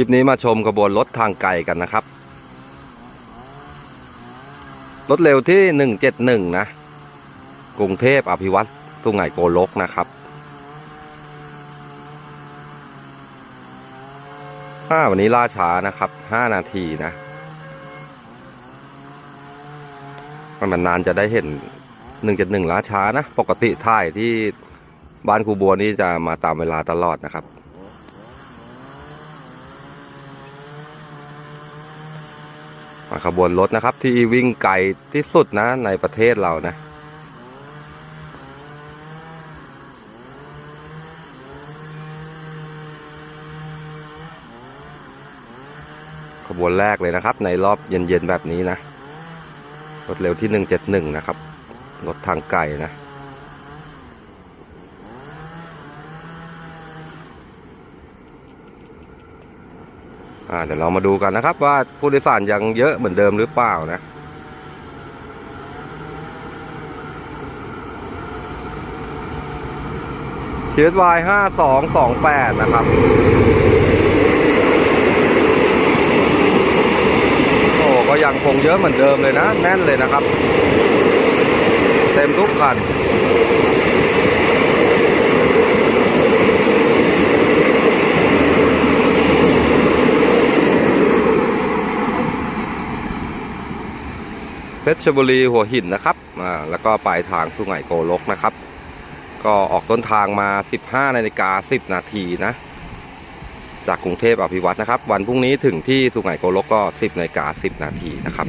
ลิปนี้มาชมขบวนรถทางไกลกันนะครับ รถเร็วที่หนึ่งเจ็ดหนึ่งนะ กรุงเทพอภิวัตสุไหงโกลกนะครับห้าวันนี้ล่าช้านะครับห้านาทีนะ มันนานจะได้เห็นหนึ่งเจ็ดหนึ่งล่าช้านะ ปกติถ่ายที่บ้านครูบัวนี่จะมาตามเวลาตลอดนะครับ มา ขบวนรถนะครับ ที่วิ่งไกลที่สุดนะ ในประเทศเรานะขบวนแรกเลยนะครับ ในรอบเย็นๆแบบนี้นะ รถเร็วที่ 171 นะครับ รถทางไกลนะ อ่าเดี๋ยวเรามาดูกันนะครับ ว่าผู้โดยสารยังเยอะเหมือนเดิมหรือเปล่านะชีวิตวายห้าสองสองแปดนะครับโอ้ก็ยังคงเยอะเหมือนเดิมเลยนะ แน่นเลยนะครับ เต็มทุกคัน ชรบุรีหัวหินนะครับอ่าแล้วก็ปลายทางสุไหงโกลกนะครับ ก็ออกต้นทางมา 15นาฬิกา10 นาทีนะ จากกรุงเทพอภิวัตนะครับ วันพรุ่งนี้ถึงที่สุไหงโกลกก็ 10นาฬิกา10 นาทีนะครับ